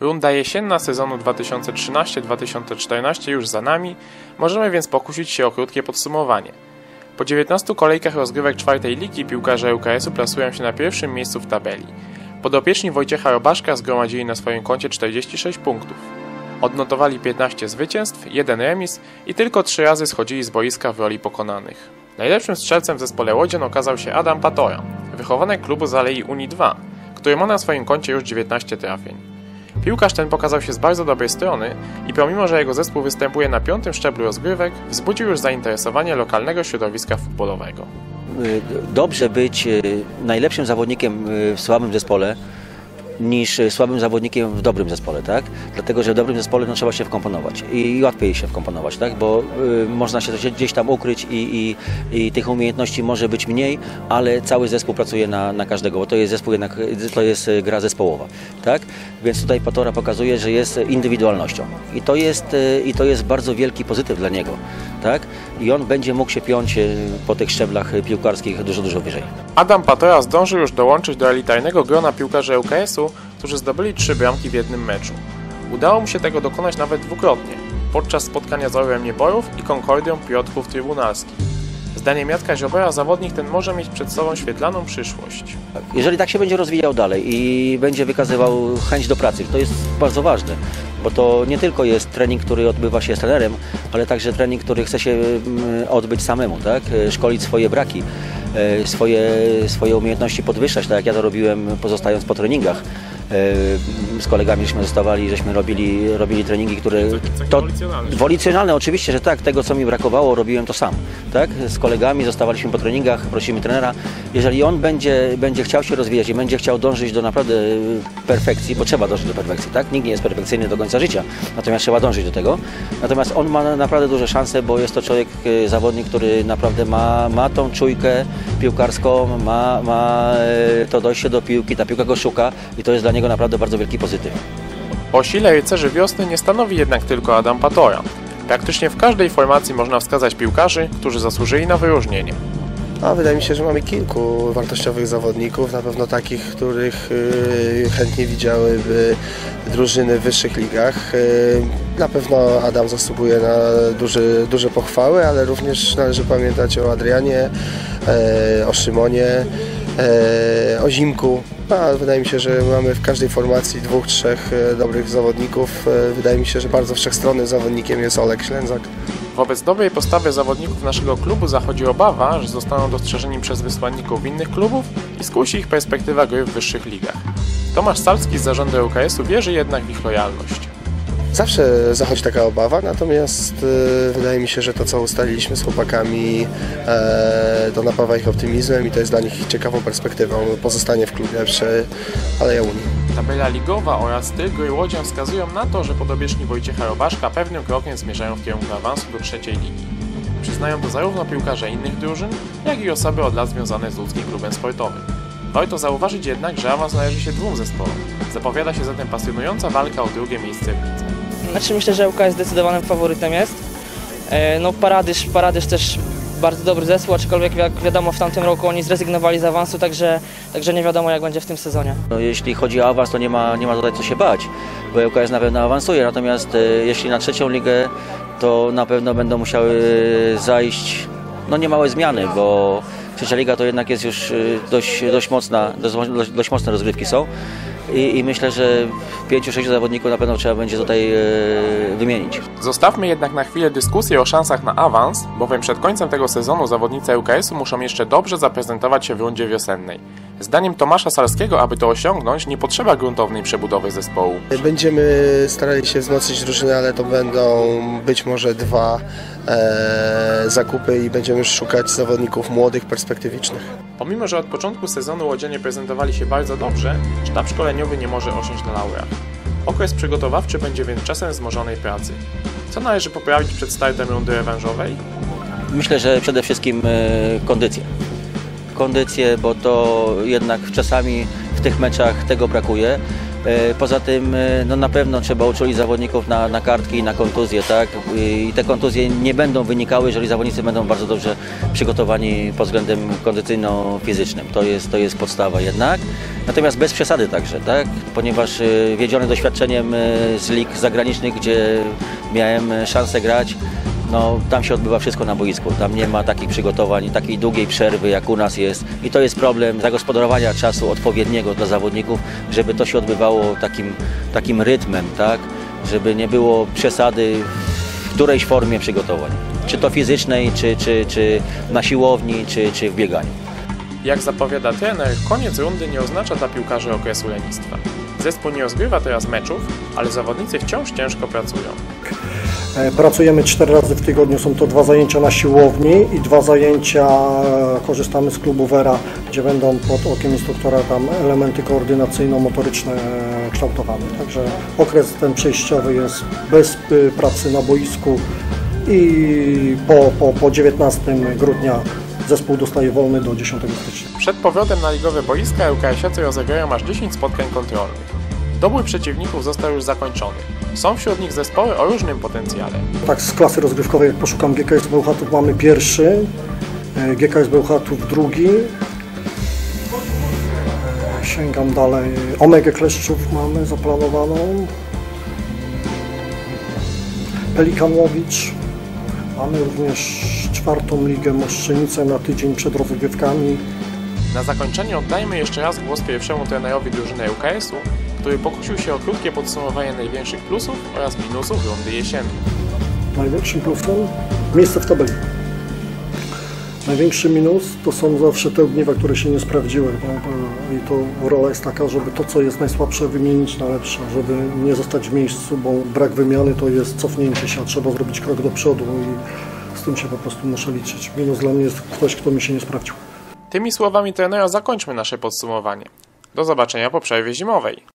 Runda jesienna sezonu 2013-2014 już za nami, możemy więc pokusić się o krótkie podsumowanie. Po 19 kolejkach rozgrywek czwartej ligi piłkarze UKS-u plasują się na pierwszym miejscu w tabeli. Podopieczni Wojciecha Robaszka zgromadzili na swoim koncie 46 punktów. Odnotowali 15 zwycięstw, 1 remis i tylko 3 razy schodzili z boiska w roli pokonanych. Najlepszym strzelcem w zespole Łodzian okazał się Adam Patora, wychowanek klubu z Alei Unii 2, który ma na swoim koncie już 19 trafień. Piłkarz ten pokazał się z bardzo dobrej strony i pomimo, że jego zespół występuje na piątym szczeblu rozgrywek, wzbudził już zainteresowanie lokalnego środowiska futbolowego. Dobrze być y, najlepszym zawodnikiem y, w słabym zespole niż y, słabym zawodnikiem w dobrym zespole, tak? Dlatego, że w dobrym zespole no, trzeba się wkomponować i łatwiej się wkomponować, tak? Bo y, można się gdzieś tam ukryć i, i, i, tych umiejętności może być mniej, ale cały zespół pracuje na, na każdego, bo to jest zespół jednak, to jest gra zespołowa, tak? Więc tutaj Patora pokazuje, że jest indywidualnością i to jest, y, i to jest bardzo wielki pozytyw dla niego, tak? I on będzie mógł się piąć po tych szczeblach piłkarskich dużo, dużo wyżej. Adam Patora zdążył już dołączyć do elitarnego grona piłkarzy ŁKS-u, którzy zdobyli trzy bramki w jednym meczu. Udało mu się tego dokonać nawet dwukrotnie, podczas spotkania z Orłem Nieborów i Konkordią Piotrków Trybunalskich. Zdaniem Jacka Ziobera zawodnik ten może mieć przed sobą świetlaną przyszłość. Jeżeli tak się będzie rozwijał dalej i będzie wykazywał chęć do pracy, to jest bardzo ważne, bo to nie tylko jest trening, który odbywa się z trenerem, ale także trening, który chce się mm, odbyć samemu, tak? szkolić swoje braki, e, swoje, swoje umiejętności podwyższać, tak jak ja to robiłem pozostając po treningach. E, z kolegami żeśmy zostawali, żeśmy robili, robili treningi, które... To, wolicjonalne oczywiście, że tak, tego co mi brakowało robiłem to sam, tak? Z kolegami zostawaliśmy po treningach, prosimy trenera, jeżeli on będzie, będzie chciał się rozwijać i będzie chciał dążyć do naprawdę perfekcji, bo trzeba dążyć do perfekcji, tak? Nikt nie jest perfekcyjny do końca życia, natomiast trzeba dążyć do tego. Natomiast on ma naprawdę duże szanse, bo jest to człowiek, e, zawodnik, który naprawdę ma, ma tą czujkę piłkarską, ma, ma e, to dojście do piłki, ta piłka go szuka i to jest dla niego naprawdę bardzo wielki pozytyw. O sile rycerzy wiosny nie stanowi jednak tylko Adam Patora. Praktycznie w każdej formacji można wskazać piłkarzy, którzy zasłużyli na wyróżnienie. A wydaje mi się, że mamy kilku wartościowych zawodników, na pewno takich, których y, chętnie widziałyby drużyny w wyższych ligach. Y, na pewno Adam zasługuje na duży, duże pochwały, ale również należy pamiętać o Adrianie, y, o Szymonie, o Zimku. A wydaje mi się, że mamy w każdej formacji dwóch, trzech dobrych zawodników. Wydaje mi się, że bardzo wszechstronnym zawodnikiem jest Olek Ślęzak. Wobec dobrej postawy zawodników naszego klubu zachodzi obawa, że zostaną dostrzeżeni przez wysłanników innych klubów i skusi ich perspektywa gry w wyższych ligach. Tomasz Salski z zarządu ŁKS-u wierzy jednak w ich lojalność. Zawsze zachodzi taka obawa, natomiast e, wydaje mi się, że to co ustaliliśmy z chłopakami e, to napawa ich optymizmem i to jest dla nich ciekawą perspektywą pozostanie w klubie przy Aleja Unii. Tabela ligowa oraz styl gry Łodzian wskazują na to, że podobieczni Wojciecha Robaszka pewnym krokiem zmierzają w kierunku awansu do trzeciej ligi. Przyznają to zarówno piłkarze innych drużyn, jak i osoby od lat związane z ludzkim klubem sportowym. Warto zauważyć jednak, że awans należy się dwóm zespołom. Zapowiada się zatem pasjonująca walka o drugie miejsce w lidze. Znaczy myślę, że ŁKS zdecydowanym faworytem jest. E, no Paradyż, Paradyż też bardzo dobry zespół, aczkolwiek jak wiadomo w tamtym roku oni zrezygnowali z awansu, także, także nie wiadomo jak będzie w tym sezonie. No, jeśli chodzi o awans, to nie ma, nie ma tutaj co się bać, bo ŁKS na pewno awansuje, natomiast e, jeśli na trzecią ligę, to na pewno będą musiały zajść no niemałe zmiany, bo trzecia liga to jednak jest już e, dość, dość mocna, dość, dość mocne rozgrywki są i, i myślę, że pięciu, sześciu zawodników na pewno trzeba będzie tutaj e, wymienić. Zostawmy jednak na chwilę dyskusję o szansach na awans, bowiem przed końcem tego sezonu zawodnicy UKS-u muszą jeszcze dobrze zaprezentować się w rundzie wiosennej. Zdaniem Tomasza Salskiego, aby to osiągnąć, nie potrzeba gruntownej przebudowy zespołu. Będziemy starali się wzmocnić drużynę, ale to będą być może dwa e, zakupy i będziemy już szukać zawodników młodych, perspektywicznych. Pomimo, że od początku sezonu łodzianie prezentowali się bardzo dobrze, sztab szkoleniowy nie może osiąść na laurach. Okres przygotowawczy będzie więc czasem wzmożonej pracy. Co należy poprawić przed startem rundy rewanżowej? Myślę, że przede wszystkim e, kondycję. Kondycję, bo to jednak czasami w tych meczach tego brakuje. E, Poza tym e, no na pewno trzeba uczulić zawodników na, na kartki i na kontuzje, tak? I te kontuzje nie będą wynikały, jeżeli zawodnicy będą bardzo dobrze przygotowani pod względem kondycyjno-fizycznym. To jest, to jest podstawa jednak. Natomiast bez przesady także, tak? Ponieważ e, wiedziony doświadczeniem z lig zagranicznych, gdzie miałem szansę grać, no, tam się odbywa wszystko na boisku. Tam nie ma takich przygotowań, takiej długiej przerwy jak u nas jest. I to jest problem zagospodarowania czasu odpowiedniego dla zawodników, żeby to się odbywało takim, takim rytmem, tak? Żeby nie było przesady w którejś formie przygotowań. Czy to fizycznej, czy, czy, czy na siłowni, czy, czy w bieganiu. Jak zapowiada trener, koniec rundy nie oznacza dla piłkarzy okresu lenistwa. Zespół nie rozgrywa teraz meczów, ale zawodnicy wciąż ciężko pracują. E, Pracujemy cztery razy w tygodniu, są to dwa zajęcia na siłowni i dwa zajęcia, e, korzystamy z klubu Vera, gdzie będą pod okiem instruktora tam elementy koordynacyjno-motoryczne e, kształtowane. Także okres ten przejściowy jest bez y, pracy na boisku i po, po, po 19 grudnia zespół dostaje wolny do 10 stycznia. Przed powrotem na ligowe boiska ŁKS-iacy rozegrają aż 10 spotkań kontrolnych. Dobór przeciwników został już zakończony. Są wśród nich zespoły o różnym potencjale. Tak z klasy rozgrywkowej, jak poszukam GKS Bełchatów, mamy pierwszy, e, GKS Bełchatów drugi. E, Sięgam dalej. Omegę Kleszczów mamy zaplanowaną. Pelikanowicz. Mamy również czwartą ligę Moszczenicę na tydzień przed rozgrywkami. Na zakończenie oddajmy jeszcze raz głos pierwszemu trenerowi drużyny ŁKS-u, który pokusił się o krótkie podsumowanie największych plusów oraz minusów rundy jesiennej. Największym plusem miejsce w tabeli. Największy minus to są zawsze te ogniwa, które się nie sprawdziły. I to rola jest taka, żeby to, co jest najsłabsze, wymienić na lepsze, żeby nie zostać w miejscu, bo brak wymiany to jest cofnięcie się, a trzeba zrobić krok do przodu i z tym się po prostu muszę liczyć. Minus dla mnie jest ktoś, kto mi się nie sprawdził. Tymi słowami trenera zakończmy nasze podsumowanie. Do zobaczenia po przerwie zimowej.